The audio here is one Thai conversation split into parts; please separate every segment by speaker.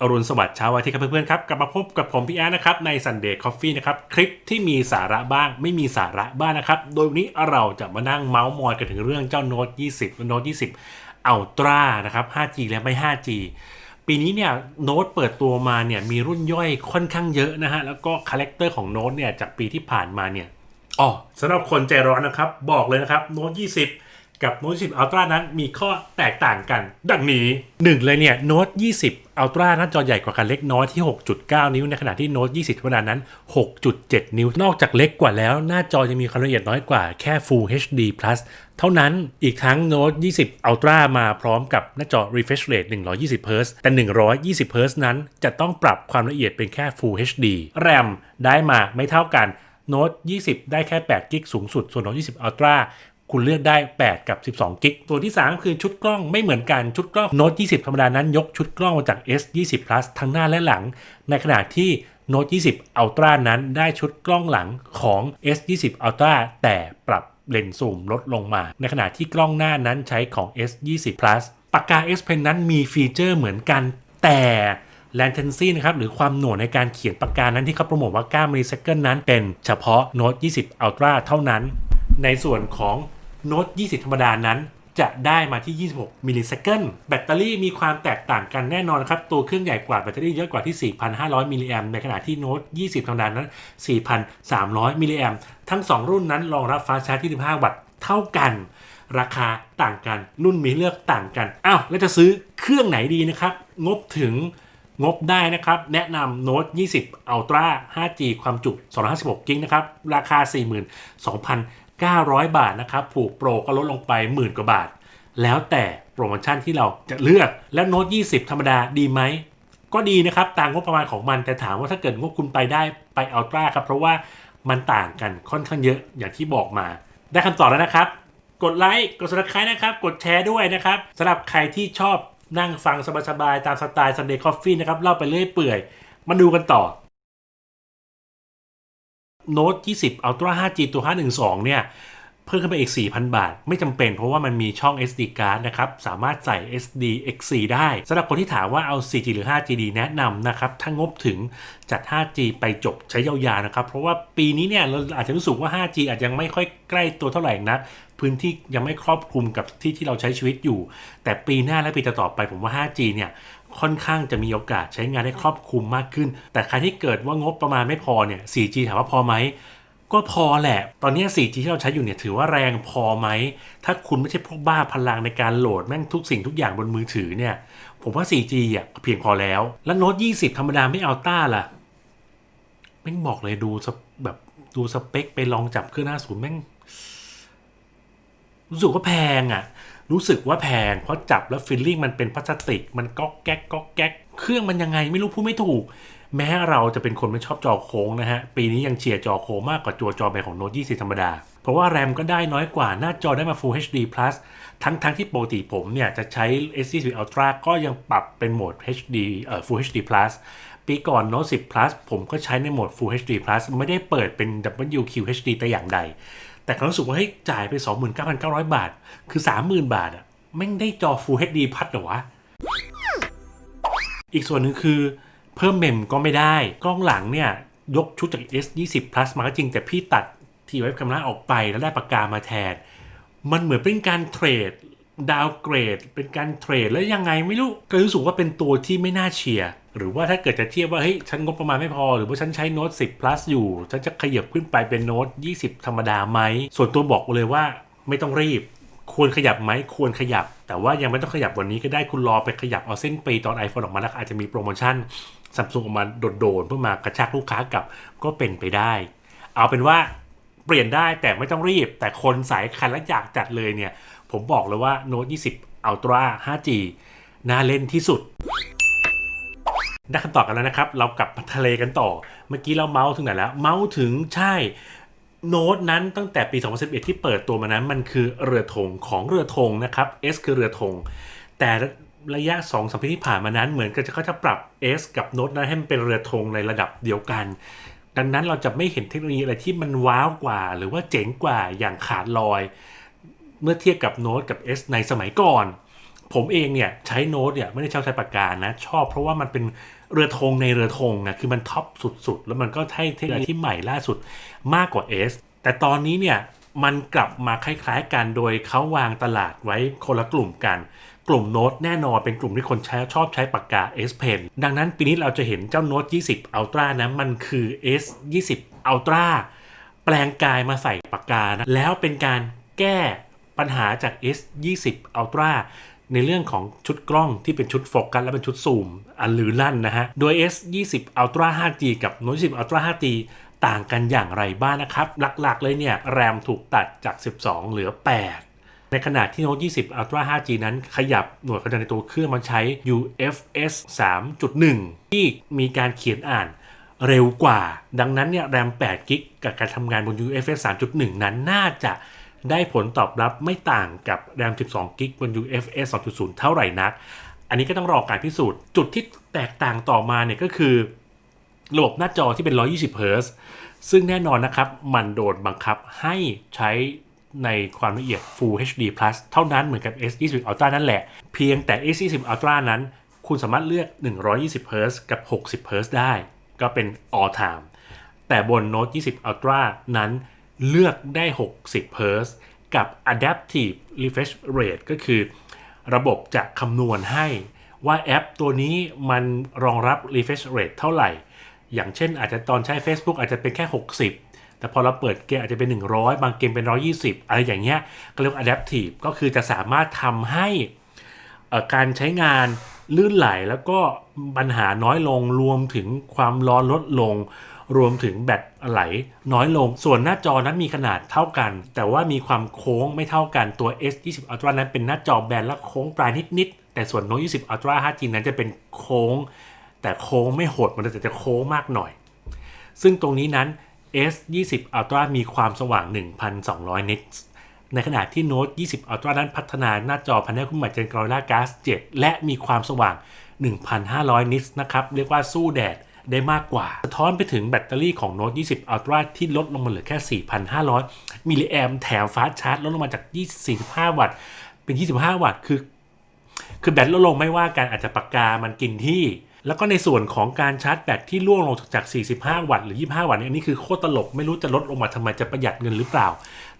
Speaker 1: อรุณสวัสดิ์เช้าวันอาที่ครับเพื่อนๆครับกลับมาพบกับผมพี่แอนนะครับใน Sunday Coffee นะครับคลิปที่มีสาระบ้างไม่มีสาระบ้างนะครับ โดยวันนี้เราจะมานั่งเมาส์มอยกันถึงเรื่องเจ้าโน้ต20โน้ต20 Ultra นะครับ 5G และไม่ 5G ปีนี้เนี่ยโน้ตเปิดตัวมาเนี่ยมีรุ่นย่อยค่อนข้างเยอะนะฮะแล้วก็คาแรคเตอร์ของโน้ตเนี่ยจากปีที่ผ่านมาเนี่ยอ๋อสำหรับคนใจร้อนนะครับบอกเลยนะครับโน้ต20 กับโน้ต10 Ultra นั้นมีข้อแตกต่างกัน ดังนี้ 1 เลยเนี่ยโน้ต20 Ultra หน้าจอใหญ่กว่ากันเล็กน้อยที่ 6.9 นิ้วในขณะที่โน้ต20ธรรมดานั้น 6.7 นิ้ว นอกจากเล็กกว่าแล้ว หน้าจอยังมีความละเอียดน้อยกว่าแค่ Full HD Plus เท่านั้นอีกทั้งโน้ต20 Ultra มาพร้อมกับหน้าจอ refresh rate 120 Hz แต่ 120 Hz นั้นจะต้องปรับความละเอียดเป็นแค่ Full HD RAM ได้มาไม่เท่ากันโน้ต20 ได้แค่8กิกสูงสุด ส่วนโน้ต20 Ultra คุณเลือกได้ 8 กับ 12 กิก ตัวที่ 3 คือชุดกล้องไม่เหมือนกัน ชุดกล้องโน้ต20 ธรรมดานั้นยกชุดกล้องมาจาก S 20 plus ทั้งหน้าและหลัง ในขณะที่โน้ต20 Ultra นั้นได้ชุดกล้องหลังของ S 20 Ultra แต่ปรับเลนส์ซูมลดลงมา ในขณะที่กล้องหน้านั้นใช้ของ S 20 plus ปากกา S Pen นั้นมีฟีเจอร์เหมือนกัน แต่ latency นะครับหรือความหน่วงในการเขียนปากกานั้นที่เขาโปรโมทว่า9มิลลิเซคันนั้นเป็นเฉพาะโน้ต20 Ultra เท่านั้น ในส่วนของ โน้ต20 ธรรมดานั้น จะได้มาที่ 26 มิลลิเซคันแบตเตอรี่มีความแตกต่างกันแน่นอนครับ ตัวเครื่องใหญ่กว่าแบตเตอรี่เยอะกว่าที่ 4,500 มิลลิแอมในขณะที่โน้ต20 ธรรมดานั้น 4,300 มิลลิแอมทั้ง 2 รุ่นนั้นรองรับฟ้าชาร์จที่15วัตต์เท่ากัน ราคาต่างกันรุ่นมีเลือกต่างกันอ้าวแล้วจะซื้อเครื่องไหนดีนะครับ งบถึงงบได้นะครับ แนะนำโน้ต20 Ultra 5G ความจุ 256 กิกนะครับ ราคา 900 บาทนะครับผูกโปรก็ลดลงไปหมื่นกว่าบาท แล้วแต่โปรโมชั่นที่เราจะเลือก แล้วโน้ต 20 ธรรมดาดีไหม ก็ดีนะครับ ตามงบประมาณของมัน แต่ถามว่าถ้าเกิดงบคุณไปได้ไปอัลตร้าครับ เพราะว่ามันต่างกันค่อนข้างเยอะอย่างที่บอกมา ได้คำตอบแล้วนะครับ กดไลค์ กด subscribe นะครับ กดแชร์ด้วยนะครับสำหรับใครที่ชอบนั่งฟังสบายๆตามสไตล์ Sunday Coffee นะครับเล่าไปเรื่อยเปื่อย มาดูกันต่อ โน้ต20 Ultra 5G ตัว 512 เนี่ย เพิ่มขึ้นไปอีก 4,000 บาท ไม่จำเป็นเพราะว่ามันมีช่อง SD card นะครับ สามารถใส่ SD XC ได้สำหรับคนที่ถามว่าเอา 4G หรือ 5G ดีแนะนำนะครับ ถ้างบถึงจัด 5G ไปจบใช้ยาวๆนะครับ เพราะว่าปีนี้เนี่ยเราอาจจะรู้สึกว่า 5G อาจจะยังไม่ค่อยใกล้ตัวเท่าไหร่นักพื้นที่ยังไม่ครอบคลุมกับที่ที่เราใช้ชีวิตอยู่ แต่ปีหน้าและปีต่อไปผมว่า 5G เนี่ย ค่อนข้างจะมีโอกาสใช้งานได้ครอบคลุมมากขึ้น แต่ใครที่เกิดว่างบประมาณไม่พอเนี่ย 4G ถามว่าพอไหมก็พอแหละ ตอนนี้ 4G ที่เราใช้อยู่เนี่ยถือว่าแรงพอไหม ถ้าคุณไม่ใช่พวกบ้าพลังในการโหลดแม่งทุกสิ่งทุกอย่างบนมือถือเนี่ย ผมว่า 4G อะเพียงพอแล้ว แล้วโน้ต20 ธรรมดาไม่เอาต้าล่ะ แม่งบอกเลยดูสเปแบบดูสเปคไปลองจับเครื่องหน้าศูนย์แม่ง รู้สึกว่าแพงอะ รู้สึกว่าแพง เพราะจับแล้วฟิลลิ่งมันเป็นพลาสติก มันก๊อกแก๊กก๊อกแก๊กเครื่องมันยังไงไม่รู้พูดไม่ถูก แม้เราจะเป็นคนไม่ชอบจอโค้งนะฮะ ปีนี้ยังเชียร์จอโค้งมากกว่าตัวจอแบนของโน้ต20 ธรรมดา เพราะว่าแรมก็ได้น้อยกว่าหน้าจอได้มา Full HD Plus ทั้งทั้งที่ปกติผมเนี่ย จะใช้ S20 Ultra ก็ยังปรับเป็นโหมด HD เอ่อ Full HD Plus ปีก่อน Note 10 Plus ผมก็ใช้ในโหมด Full HD Plus ไม่ได้เปิดเป็น WQHD แต่อย่างใด แต่ก็รู้สึกว่าให้จ่ายไป 29,900 บาท คือ 30,000 บาทอะแม่งได้จอ Full HD Plus เหรอวะ อีกส่วนหนึ่งคือ เพิ่มเมมก็ไม่ได้ กล้องหลังเนี่ย ยกชุดจาก S20 Plus มาก็จริง แต่พี่ตัดที่เว็บแคมราออกไปแล้วได้ปากกามาแทน มันเหมือนเป็นการเทรดดาวเกรด เป็นการเทรดแล้วยังไงไม่รู้ก็รู้สึกว่าเป็นตัวที่ไม่น่าเชียร์ หรือว่าถ้าเกิดจะเทียบว่าเฮ้ยฉันงบประมาณไม่พอ หรือว่าฉันใช้โน้ต10 plus อยู่ ฉันจะขยับขึ้นไปเป็นโน้ต20 ธรรมดาไหม ส่วนตัวบอกเลยว่าไม่ต้องรีบ ควรขยับไหมควรขยับ แต่ว่ายังไม่ต้องขยับวันนี้ก็ได้คุณรอไปขยับเอาเส้นปีตอน iPhone ออกมาแล้วอาจจะมีโปรโมชั่นซัมซุงออกมาโดดๆเพื่อมากระชากลูกค้ากลับก็เป็นไปได้ เอาเป็นว่าเปลี่ยนได้แต่ไม่ต้องรีบ แต่คนสายคันและอยากจัดเลยเนี่ย ผมบอกเลยว่า Note 20 Ultra 5G น่าเล่นที่สุด ได้คำตอบกันแล้วนะครับ เรากลับทะเลกันต่อ เมื่อกี้เราเมาส์ถึงไหนแล้ว เมาส์ถึงใช่โน้ตนั้นตั้งแต่ปี 2011 ที่เปิดตัวมานั้น มันคือเรือธงของเรือธงนะครับ S คือเรือธงแต่ระยะ2อสปีที่ผ่านมานั้นเหมือนกับเขาจะปรับ S กับโน้ตนั้นให้มันเป็นเรือธงในระดับเดียวกัน ดังนั้นเราจะไม่เห็นเทคโนโลยีอะไรที่มันว้าวกว่า หรือว่าเจ๋งกว่าอย่างขาดลอย เมื่อเทียบกับโน้ตกับ S ในสมัยก่อน ผมเองเนี่ยใช้โน้ตเนี่ยไม่ได้ชอบใช้ปากกานะ ชอบเพราะว่ามันเป็น เรือธงในเรือธงอะคือมันท็อปสุดๆ แล้วมันก็ให้เทคโนโลยีที่ใหม่ล่าสุดมากกว่า S แต่ตอนนี้เนี่ยมันกลับมาคล้ายๆกันโดยเขาวางตลาดไว้คนละกลุ่มกัน กลุ่มโน้ตแน่นอนเป็นกลุ่มที่คนใช้ชอบใช้ปากกา S Pen ดังนั้นปีนี้เราจะเห็นเจ้าโน้ต20 Ultra นะมันคือ S 20 Ultra แปลงกายมาใส่ปากกานะแล้วเป็นการแก้ปัญหาจาก S 20 Ultra ในเรื่องของชุดกล้องที่เป็นชุดโฟกัสและเป็นชุดซูม อันลือลั่นนะฮะ โดย S 20 Ultra 5G กับ Note 20 Ultra 5G ต่างกันอย่างไรบ้างนะครับ หลักๆเลยเนี่ย แรมถูกตัดจาก 12 เหลือ 8ในขณะที่ Note 20 Ultra 5G นั้นขยับหน่วยขนาดในตัวเครื่องมันใช้ UFS 3.1 ที่มีการเขียนอ่านเร็วกว่า ดังนั้นเนี่ยแรม8กิกกับการทำงานบน UFS 3.1 นั้นน่าจะ ได้ผลตอบรับไม่ต่างกับแรม12กิกบน UFS 2.0 เท่าไหร่นัก อันนี้ก็ต้องรอการพิสูจน์ จุดที่แตกต่างต่อมาเนี่ยก็คือ ระบบหน้าจอที่เป็น 120 Hz ซึ่งแน่นอนนะครับ มันโดนบังคับให้ใช้ในความละเอียด Full HD Plus เท่านั้นเหมือนกับ S20 Ultra นั่นแหละ เพียงแต่ S20 Ultra นั้น คุณสามารถเลือก 120 Hz กับ 60 Hz ได้ ก็เป็น all time แต่บน Note 20 Ultra นั้น เลือกได้ 60 Hz กับ Adaptive Refresh Rate ก็คือ ระบบจะคำนวณให้ว่าแอปตัวนี้มันรองรับ refresh rate เท่าไหร่ อย่างเช่นอาจจะตอนใช้ Facebook อาจจะเป็นแค่ 60 แต่พอเราเปิดเกมอาจจะเป็น 100 บางเกมเป็น 120 อะไรอย่างเงี้ยก็เรียกว่า adaptive ก็คือจะสามารถทำให้การใช้งานลื่นไหลแล้วก็ปัญหาน้อยลงรวมถึงความร้อนลดลง รวมถึงแบตไหลน้อยลง ส่วนหน้าจอนั้นมีขนาดเท่ากัน แต่ว่ามีความโค้งไม่เท่ากันตัว S20 Ultra นั้นเป็นหน้าจอแบนและโค้งปลายนิดๆแต่ส่วน Note 20 Ultra 5G นั้นจะเป็นโค้ง แต่โค้งไม่โหดมันแต่จะโค้งมากหน่อย ซึ่งตรงนี้นั้น S20 Ultra มีความสว่าง 1,200นิตส์ในขณะที่ Note 20 Ultra นั้นพัฒนาหน้าจอพันธุ์คู่ใหม่ Gen Gorilla Glass 7 และมีความสว่าง 1,500นิตส์นะครับ เรียกว่าสู้แดด ได้มากกว่า สะท้อนไปถึงแบตเตอรี่ของ Note 20 Ultra ที่ลดลงมาเหลือแค่ 4,500 มิลลิแอมแถมฟาสชาร์จลดลงมาจาก 45 วัตต์ เป็น 25 วัตต์ คือ คือแบตลดลงไม่ว่ากันอาจจะปากกามันกินที่ แล้วก็ในส่วนของการชาร์จแบตที่ร่วงลงจาก 45 วัตต์หรือ 25 วัตต์เนี่ยอันนี้คือโคตรตลก ไม่รู้จะลดลงมาทำไมจะประหยัดเงินหรือเปล่า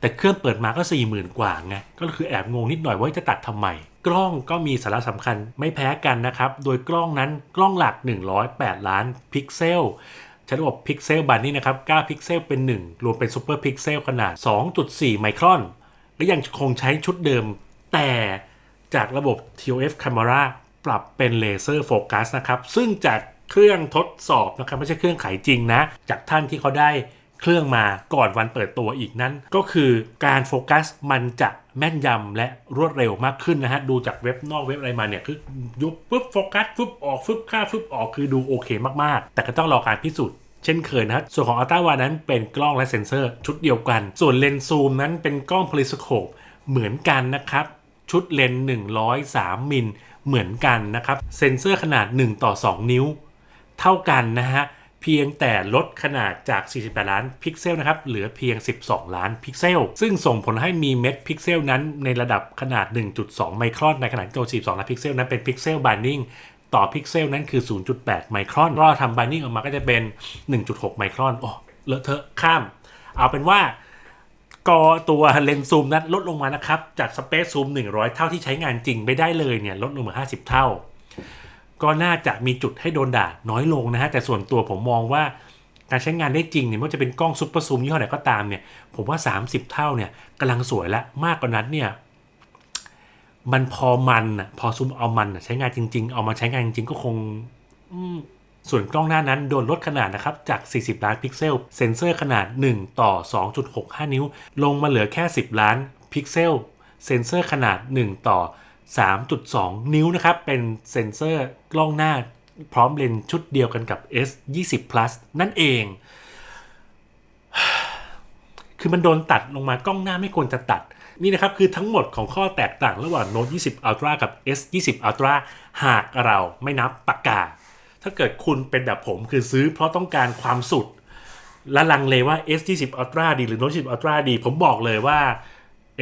Speaker 1: แต่เครื่องเปิดมาก็ 40,000 กว่าไง ก็คือแอบงงนิดหน่อยว่าจะตัดทำไม กล้องก็มีสาระสำคัญไม่แพ้กันนะครับ โดยกล้องนั้นกล้องหลัก 108 ล้านพิกเซลใช้ระบบพิกเซลบันนี่นะครับ 9 พิกเซลเป็น 1 รวมเป็นซูเปอร์พิกเซลขนาด 2.4 ไมครอนก็ยังคงใช้ชุดเดิม แต่จากระบบ TOF Camera ปรับเป็นเลเซอร์โฟกัสนะครับ ซึ่งจากเครื่องทดสอบนะครับ ไม่ใช่เครื่องขายจริงนะ จากท่านที่เขาได้เครื่องมาก่อนวันเปิดตัวอีกนั้น ก็คือการโฟกัสมันจะ แม่นยำและรวดเร็วมากขึ้นนะฮะ ดูจากเว็บนอกเว็บอะไรมาเนี่ย คือยุบปุ๊บโฟกัสฟึบออกฟึบค่าฟึบออกคือดูโอเคมากๆ แต่ก็ต้องรอการพิสูจน์เช่นเคยนะฮะส่วนของอัลต้าวานั้นเป็นกล้องและเซ็นเซอร์ชุดเดียวกัน ส่วนเลนส์ซูมนั้นเป็นกล้องพลิสโคปเหมือนกันนะครับ ชุดเลนส์103มิลเหมือนกันนะครับ เซ็นเซอร์ขนาด 1 ต่อ 2 นิ้ว เท่ากันนะฮะ เพียงแต่ลดขนาดจาก 48 ล้านพิกเซลนะครับ เหลือเพียง 12 ล้านพิกเซล ซึ่งส่งผลให้มีเม็ดพิกเซลนั้นในระดับขนาด 1.2 ไมครอน ในขณะที่ตัว42ล้านพิกเซลนั้นเป็นพิกเซลบ i น d ิ n งต่อพิกเซลนั้นคือ 0.8 ไมครอนก็ทำบ i น d ิ n งออกมาก็จะเป็น 1.6 ไมครอน โอ้ เลอะเทอะข้าม เอาเป็นว่ากอตัวเลนส์ซูมนั้นลดลงมานะครับ จากสเปซซูม100 เท่าที่ใช้งานจริงไม่ได้เลยเนี่ยลดลงมา 50 เท่า ก็น่าจะมีจุดให้โดนด่าน้อยลงนะฮะ แต่ส่วนตัวผมมองว่าการใช้งานได้จริงเนี่ยไม่ว่าจะเป็นกล้องซุปเปอร์ซูมยี่ห้อไหนก็ตามเนี่ย ผมว่า 30 เท่าเนี่ยกำลังสวยแล้วมากกว่านั้นเนี่ยมันพอมันอะพอซูมเอามันใช้งานจริง ๆ เอามาใช้งานจริงๆก็คงส่วนกล้องหน้านั้นโดนลดขนาดนะครับ จาก 40 ล้านพิกเซล เซ็นเซอร์ขนาด 1 ต่อ 2.65 นิ้ว ลงมาเหลือแค่ 10 ล้านพิกเซล เซ็นเซอร์ขนาด 1 ต่อ 3.2 นิ้วนะครับ เป็นเซ็นเซอร์กล้องหน้าพร้อมเลนส์ชุดเดียวกันกับ S 20 plus นั่นเอง คือมันโดนตัดลงมากล้องหน้าไม่ควรจะตัด นี่นะครับคือทั้งหมดของข้อแตกต่างระหว่าง Note 20 Ultra กับ S 20 Ultra หากเราไม่นับปากกา ถ้าเกิดคุณเป็นแบบผมคือซื้อเพราะต้องการความสุดและลังเลว่า S 20 Ultra ดีหรือ Note 20 Ultra ดี ผมบอกเลยว่า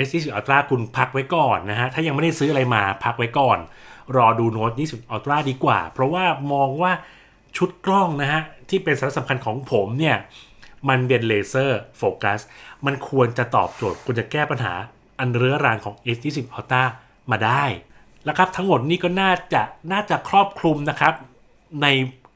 Speaker 1: S20 Ultra คุณพักไว้ก่อนนะฮะ ถ้ายังไม่ได้ซื้ออะไรมาพักไว้ก่อน รอดูโน้ต20 Ultra ดีกว่า เพราะว่ามองว่าชุดกล้องนะฮะ ที่เป็นสาระสำคัญของผมเนี่ย มันเป็นเลเซอร์โฟกัส มันควรจะตอบโจทย์ควรจะแก้ปัญหาอันเรื้อรังของ S20 Ultra มาได้ แล้วครับทั้งหมดนี้ก็น่าจะน่าจะครอบคลุมนะครับ ใน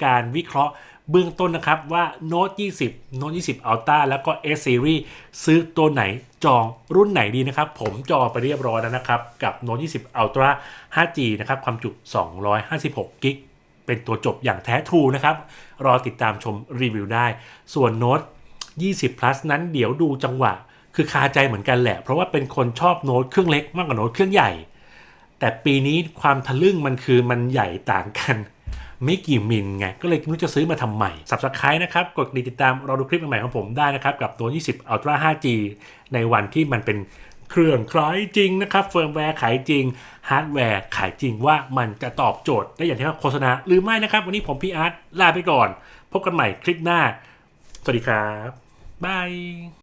Speaker 1: การวิเคราะห์ เบื้องต้นนะครับว่า Note 20 Note 20 Ultra แล้วก็ S Series ซื้อตัวไหนจองรุ่นไหนดีนะครับ ผมจองไปเรียบร้อยแล้วนะครับ กับ Note 20 Ultra 5G นะครับ ความจุ 256กิกเป็นตัวจบอย่างแท้ทรูนะครับ รอติดตามชมรีวิวได้ ส่วน Note 20 plus นั้นเดี๋ยวดูจังหวะ คือคาใจเหมือนกันแหละ เพราะว่าเป็นคนชอบโน้ตเครื่องเล็กมากกว่าโน้ตเครื่องใหญ่ แต่ปีนี้ความทะลึ่งมันคือมันใหญ่ต่างกัน ไม่กี่มิลไง ก็เลยไม่รู้จะซื้อมาทำใหม่ Subscribe นะครับ กดติดตามเรอดูคลิปใหม่ของผมได้นะครับ กับตัว 20 Ultra 5G ในวันที่มันเป็นเครื่องขายจริงนะครับ เฟิร์มแวร์ขายจริง ฮาร์ดแวร์ขายจริงว่ามันจะตอบโจทย์ได้อย่างที่เขาโฆษณาหรือไม่นะครับ วันนี้ผมพี่อาร์ตลาไปก่อน พบกันใหม่คลิปหน้า สวัสดีครับบาย